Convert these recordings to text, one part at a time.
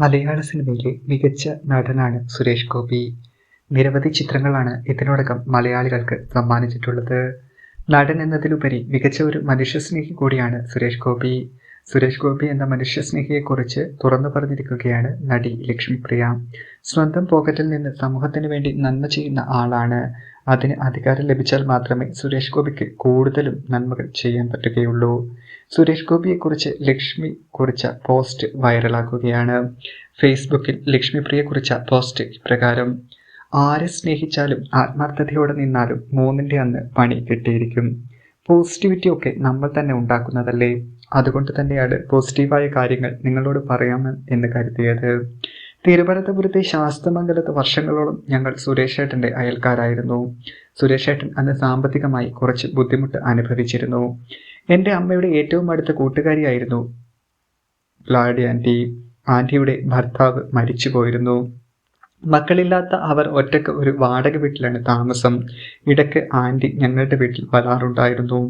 മലയാള സിനിമയിലെ മികച്ച നടനാണ് സുരേഷ് ഗോപി. നിരവധി ചിത്രങ്ങളാണ് ഇതിനോടകം മലയാളികൾക്ക് സമ്മാനിച്ചിട്ടുള്ളത്. നടൻ എന്നതിലുപരി മികച്ച ഒരു മനുഷ്യസ്നേഹി കൂടിയാണ് സുരേഷ് ഗോപി. സുരേഷ് ഗോപി എന്ന മനുഷ്യസ്നേഹിയെക്കുറിച്ച് തുറന്നു പറഞ്ഞിരിക്കുകയാണ് നടി ലക്ഷ്മിപ്രിയ. സ്വന്തം പോക്കറ്റിൽ നിന്ന് സമൂഹത്തിന് വേണ്ടി നന്മ ചെയ്യുന്ന ആളാണ്. അതിന് അധികാരം ലഭിച്ചാൽ മാത്രമേ സുരേഷ് ഗോപിക്ക് കൂടുതലും നന്മകൾ ചെയ്യാൻ പറ്റുകയുള്ളൂ. സുരേഷ് ഗോപിയെക്കുറിച്ച് ലക്ഷ്മി കുറിച്ച പോസ്റ്റ് വൈറലാക്കുകയാണ് ഫേസ്ബുക്കിൽ ലക്ഷ്മിപ്രിയെ കുറിച്ച പോസ്റ്റ് ഇപ്രകാരം ആരെ സ്നേഹിച്ചാലും ആത്മാർത്ഥതയോടെ നിന്നാലും മൂന്നിന്റെ അന്ന് പണി കിട്ടിയിരിക്കും. പോസിറ്റിവിറ്റി ഒക്കെ നമ്മൾ തന്നെ ഉണ്ടാക്കുന്നതല്ലേ? അതുകൊണ്ട് തന്നെയാണ് പോസിറ്റീവായ കാര്യങ്ങൾ നിങ്ങളോട് പറയാമെന്ന് കരുതിയത്. തിരുവനന്തപുരത്തെ ശാസ്തമംഗലത്ത് വർഷങ്ങളോളം ഞങ്ങൾ സുരേഷേട്ടന്റെ അയൽക്കാരായിരുന്നു. സുരേഷേട്ടൻ അന്ന് സാമ്പത്തികമായി കുറച്ച് ബുദ്ധിമുട്ട് അനുഭവിച്ചിരുന്നു. എന്റെ അമ്മയുടെ ഏറ്റവും അടുത്ത കൂട്ടുകാരിയായിരുന്നു ലാഡി ആന്റി. ആന്റിയുടെ ഭർത്താവ് മരിച്ചു പോയിരുന്നു മക്കളില്ലാത്ത അവർ ഒറ്റയ്ക്ക് ഒരു വാടക വീട്ടിലാണ് താമസം. ഇടയ്ക്ക് ആന്റി ഞങ്ങളുടെ വീട്ടിൽ വരാറുണ്ടായിരുന്നു.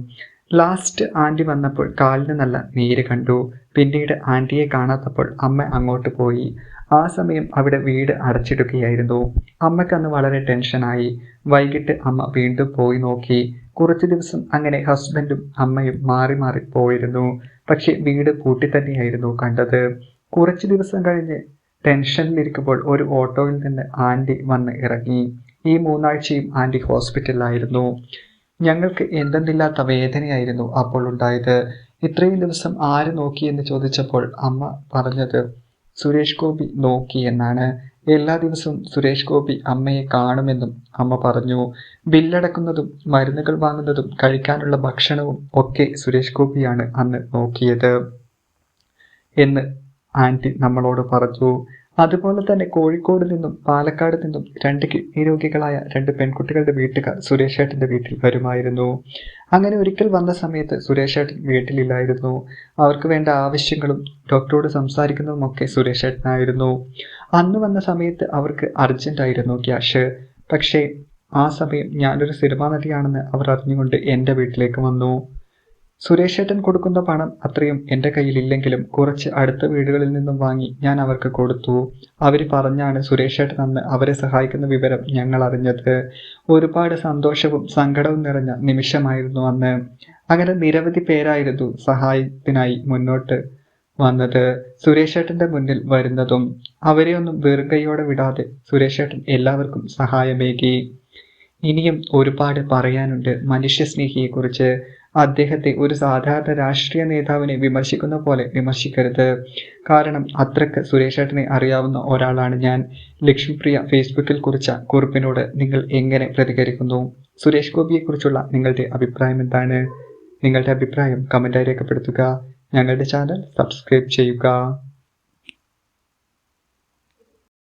ലാസ്റ്റ് ആന്റി വന്നപ്പോൾ കാലിന് നല്ല നീര് കണ്ടു. പിന്നീട് ആന്റിയെ കാണാത്തപ്പോൾ അമ്മ അങ്ങോട്ട് പോയി. ആ സമയം അവിടെ വീട് അടച്ചിടുകയായിരുന്നു. അമ്മക്കന്ന് വളരെ ടെൻഷനായി വൈകിട്ട് അമ്മ വീണ്ടും പോയി നോക്കി. കുറച്ച് ദിവസം അങ്ങനെ ഹസ്ബൻഡും അമ്മയും മാറി മാറി പോയിരുന്നു. പക്ഷെ വീട് പൂട്ടി തന്നെയായിരുന്നു കണ്ടത്. കുറച്ച് ദിവസം കഴിഞ്ഞ് ടെൻഷനിലിരിക്കുമ്പോൾ ഒരു ഓട്ടോയിൽ നിന്ന് ആന്റി വന്ന് ഇറങ്ങി. ഈ മൂന്നാഴ്ചയും ആന്റി ഹോസ്പിറ്റലിലായിരുന്നു ഞങ്ങൾക്ക് എന്തെന്നില്ലാത്ത വേദനയായിരുന്നു അപ്പോൾ ഉണ്ടായത്. ഇത്രയും ദിവസം ആര് നോക്കി എന്ന് ചോദിച്ചപ്പോൾ അമ്മ പറഞ്ഞത് സുരേഷ് ഗോപി നോക്കി എന്നാണ്. എല്ലാ ദിവസവും സുരേഷ് ഗോപി അമ്മയെ കാണുമെന്നും അമ്മ പറഞ്ഞു. ബില്ലടക്കുന്നതും മരുന്നുകൾ വാങ്ങുന്നതും കഴിക്കാനുള്ള ഭക്ഷണവും ഒക്കെ സുരേഷ് ഗോപിയാണ് അന്ന് നോക്കിയത് എന്ന് ആന്റി നമ്മളോട് പറഞ്ഞു. അതുപോലെ തന്നെ കോഴിക്കോട് നിന്നും പാലക്കാട് നിന്നും രണ്ട് കിഡ്നി രോഗികളായ രണ്ട് പെൺകുട്ടികളുടെ വീട്ടുകാർ സുരേഷേട്ടന്റെ വീട്ടിൽ വരുമായിരുന്നു. അങ്ങനെ ഒരിക്കൽ വന്ന സമയത്ത് സുരേഷേട്ടൻ വീട്ടിലില്ലായിരുന്നു. അവർക്ക് വേണ്ട ആവശ്യങ്ങളും ഡോക്ടറോട് സംസാരിക്കുന്നതുമൊക്കെ സുരേഷേട്ടനായിരുന്നു അന്ന് വന്ന സമയത്ത് അവർക്ക് അർജന്റ് ആയിരുന്നു ക്യാഷ്. പക്ഷേ ആ സമയം ഞാനൊരു സിനിമാ നടിയാണെന്ന് അവർ അറിഞ്ഞുകൊണ്ട് എന്റെ വീട്ടിലേക്ക് വന്നു. സുരേഷേട്ടൻ കൊടുക്കുന്ന പണം അത്രയും എന്റെ കയ്യിലില്ലെങ്കിലും കുറച്ച് അടുത്ത വീടുകളിൽ നിന്നും വാങ്ങി ഞാൻ അവർക്ക് കൊടുത്തു. അവർ പറഞ്ഞാണ് സുരേഷേട്ടൻ അന്ന് അവരെ സഹായിക്കുന്ന വിവരം ഞങ്ങൾ അറിഞ്ഞത്. ഒരുപാട് സന്തോഷവും സങ്കടവും നിറഞ്ഞ നിമിഷമായിരുന്നു അന്ന്. അങ്ങനെ നിരവധി പേരായിരുന്നു സഹായത്തിനായി മുന്നോട്ട് വന്നത്. സുരേഷേട്ടന്റെ മുന്നിൽ വരുന്നതും അവരെ ഒന്നും വെറുകയോടെ വിടാതെ സുരേഷേട്ടൻ എല്ലാവർക്കും സഹായമേകി. ഇനിയും ഒരുപാട് പറയാനുണ്ട് മനുഷ്യസ്നേഹിയെക്കുറിച്ച്. അദ്ദേഹത്തെ ഒരു സാധാരണ രാഷ്ട്രീയ നേതാവിനെ വിമർശിക്കുന്ന പോലെ വിമർശിക്കരുത്. കാരണം അത്രയ്ക്ക് സുരേഷേട്ടനെ അറിയാവുന്ന ഒരാളാണ് ഞാൻ. ലക്ഷ്മിപ്രിയ ഫേസ്ബുക്കിൽ കുറിച്ച കുറിപ്പിനോട് നിങ്ങൾ എങ്ങനെ പ്രതികരിക്കുന്നു? സുരേഷ് ഗോപിയെക്കുറിച്ചുള്ള നിങ്ങളുടെ അഭിപ്രായം എന്താണ്? നിങ്ങളുടെ അഭിപ്രായം കമന്റായി രേഖപ്പെടുത്തുക. ഞങ്ങളുടെ ചാനൽ സബ്സ്ക്രൈബ് ചെയ്യുക.